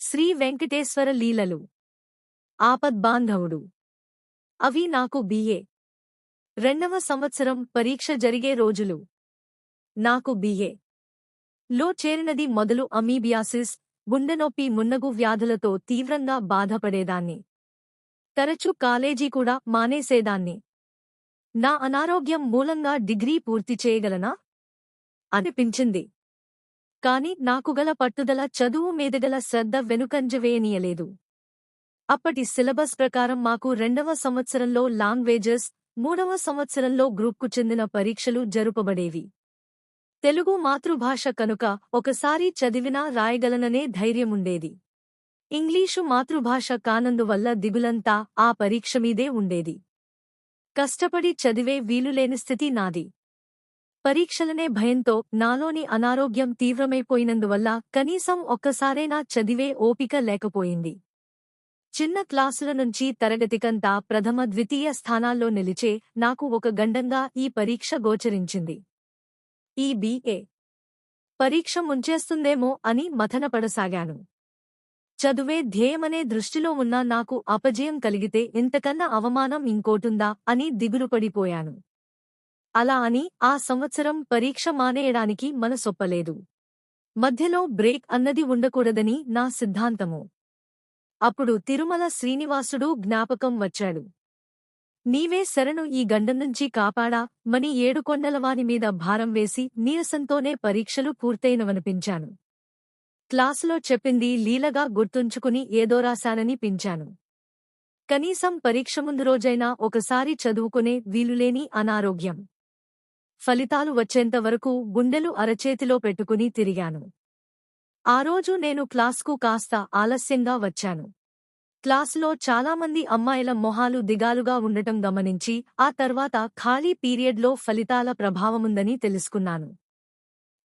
శ్రీ వెంకటేశ్వర లీలలు. ఆపద్బాంధవుడు. అవి నాకు బిఏ. రెండవ సంవత్సరం పరీక్ష జరిగే రోజులు. నాకు బిఏ. లో చేరినది మొదలు అమీబియాసిస్ గుండెనొప్పి మున్నగు వ్యాధులతో తీవ్రంగా బాధపడేదాన్ని. తరచూ కాలేజీ కూడా మానేసేదాన్ని. నా అనారోగ్యం మూలంగా డిగ్రీ పూర్తి చేయగలనా? అనిపించింది. కాని నాకుగల పట్టుదల చదువు మీదగల శ్రద్ధ వెనుకంజవేయనీయలేదు. అప్పటి సిలబస్ ప్రకారం మాకు రెండవ సంవత్సరంలో లాంగ్వేజెస్ మూడవ సంవత్సరంలో గ్రూప్కు చెందిన పరీక్షలు జరుపబడేవి. తెలుగు మాతృభాష కనుక ఒకసారి చదివినా రాయగలననే ధైర్యముండేది. ఇంగ్లీషు మాతృభాష కానందువల్ల దిగులంతా ఆ పరీక్ష మీదే ఉండేది. కష్టపడి చదివే వీలులేని స్థితి నాది. పరీక్షలనే భయంతో నాలోని అనారోగ్యం తీవ్రమైపోయినందువల్ల కనీసం ఒక్కసారైనా చదివే ఓపిక లేకపోయింది. చిన్న క్లాసుల నుంచి తరగతికంతా ప్రథమ ద్వితీయ స్థానాల్లో నిలిచే నాకు ఒక గండంగా ఈ పరీక్ష గోచరించింది. ఈ బీఏ పరీక్ష ముంచేస్తుందేమో అని మథనపడసాగాను. చదువే ధ్యేయమనే దృష్టిలో ఉన్న నాకు అపజయం కలిగితే ఇంతకన్నా అవమానం ఇంకోటుందా అని దిగులుపడిపోయాను. అలా అని ఆ సంవత్సరం పరీక్ష మానేయడానికి మనసొప్పలేదు. మధ్యలో బ్రేక్ అన్నది ఉండకూడదని నా సిద్ధాంతము. అప్పుడు తిరుమల శ్రీనివాసుడు జ్ఞాపకం వచ్చాడు. నీవే శరణు ఈ గండం నుంచి కాపాడా? మని ఏడుకొండలవానిమీద భారం వేసి నీరసంతోనే పరీక్షలు పూర్తయినవనిపించాను. క్లాసులో చెప్పింది లీలగా గుర్తుంచుకుని ఏదో రాశానని పించాను. కనీసం పరీక్ష ముందు రోజైనా ఒకసారి చదువుకునే వీలులేని అనారోగ్యం. ఫలితాలు వచ్చేంతవరకు గుండెలు అరచేతిలో పెట్టుకుని తిరిగాను. ఆ రోజు నేను క్లాస్కు కాస్త ఆలస్యంగా వచ్చాను. క్లాసులో చాలామంది అమ్మాయిల మొహాలు దిగాలుగా ఉండటం గమనించి ఆ తర్వాత ఖాళీ పీరియడ్లో ఫలితాల ప్రభావముందని తెలుసుకున్నాను.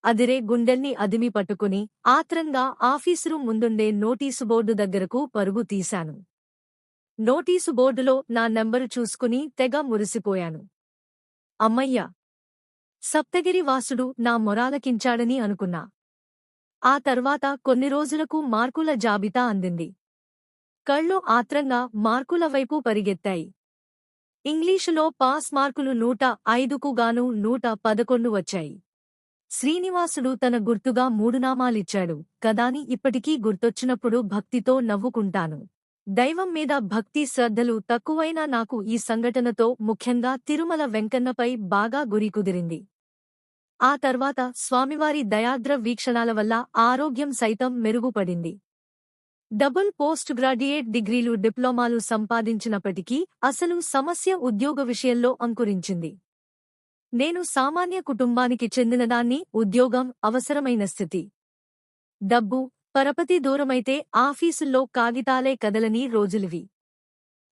అదిరే గుండెల్ని అదిమి పట్టుకుని ఆత్రంగా ఆఫీసురు ముందుండే నోటీసు బోర్డు దగ్గరకు పరుగు తీశాను. నోటీసు బోర్డులో నా నెంబరు చూసుకుని తెగ మురిసిపోయాను. అమ్మయ్య! సప్తగిరి వాసుడు నా మొరాలకించాడని అనుకున్నా. ఆ తర్వాత కొన్ని రోజులకు మార్కుల జాబితా అందింది. కళ్ళు ఆత్రంగా మార్కుల వైపు పరిగెత్తాయి. ఇంగ్లీషులో పాస్ మార్కులు నూట ఐదుకు గాను నూట పదకొండు వచ్చాయి. శ్రీనివాసుడు తన గుర్తుగా మూడునామాలిచ్చాడు. కదాని ఇప్పటికీ గుర్తొచ్చినప్పుడు భక్తితో నవ్వుకుంటాను. దైవం మీద భక్తి శ్రద్ధలు తక్కువైనా నాకు ఈ సంఘటనతో ముఖ్యంగా తిరుమల వెంకన్నపై బాగా గురి కుదిరింది. ఆ తర్వాత స్వామివారి దయాద్ర వీక్షణాల వల్ల ఆరోగ్యం సైతం మెరుగుపడింది. డబుల్ పోస్ట్ గ్రాడ్యుయేట్ డిగ్రీలు డిప్లొమాలు సంపాదించినప్పటికీ అసలు సమస్య ఉద్యోగ విషయంలో అంకురించింది. నేను సామాన్య కుటుంబానికి చెందినదాన్ని ఉద్యోగం అవసరమైన స్థితి. డబ్బు పరపతి దూరమైతే ఆఫీసుల్లో కాగితాలే కదలని రోజులివి.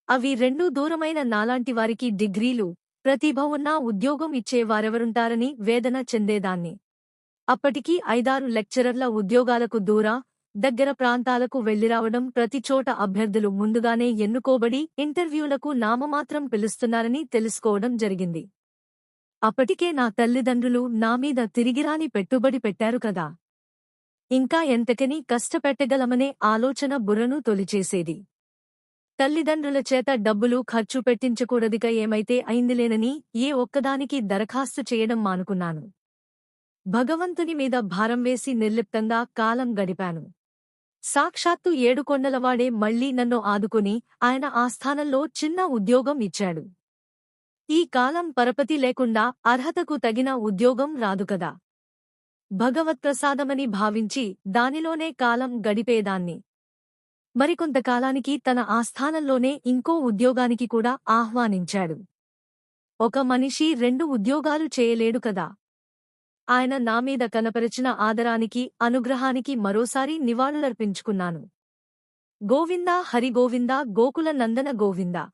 అవి రెండూ దూరమైన నాలాంటివారికి డిగ్రీలు ప్రతిభ ఉన్నా ఉద్యోగం ఇచ్చే వారెవరుంటారని వేదన చెందేదాన్ని. అప్పటికీ ఐదారు లెక్చరర్ల ఉద్యోగాలకు దూరా దగ్గర ప్రాంతాలకు వెళ్ళిరావడం ప్రతిచోట అభ్యర్థులు ముందుగానే ఎన్నుకోబడి ఇంటర్వ్యూలకు నామమాత్రం పిలుస్తున్నారని తెలుసుకోవడం జరిగింది. అప్పటికే నా తల్లిదండ్రులు నామీద తిరిగిరాని పెట్టుబడి పెట్టారు కదా. ఇంకా ఎంతకని కష్టపెట్టగలమనే ఆలోచన బుర్రను తొలిచేసేది. తల్లిదండ్రుల చేత డబ్బులు ఖర్చు పెట్టించకూడదిక ఏమైతే అయిందిలేనని ఏ ఒక్కదానికి దరఖాస్తు చేయడం మానుకున్నాను. భగవంతుని మీద భారం వేసి నిర్లిప్తంగా కాలం గడిపాను. సాక్షాత్తు ఏడుకొండలవాడే మళ్ళీ నన్ను ఆదుకుని ఆయన ఆస్థానంలో చిన్న ఉద్యోగం ఇచ్చాడు. ఈ కాలం పరపతి లేకుండా అర్హతకు తగిన ఉద్యోగం రాదు కదా. భగవత్ప్రసాదమని భావించి దానిలోనే కాలం గడిపేదాన్ని. మరికొంతకాలానికి తన ఆస్థానంలోనే ఇంకో ఉద్యోగానికి కూడా ఆహ్వానించాడు. ఒక మనిషి రెండు ఉద్యోగాలు చేయలేడు కదా. ఆయన నామీద కనపరిచిన ఆదరానికి అనుగ్రహానికి మరోసారి నివాళులర్పించుకున్నాను. గోవిందా హరిగోవిందా గోకుల నందన గోవిందా.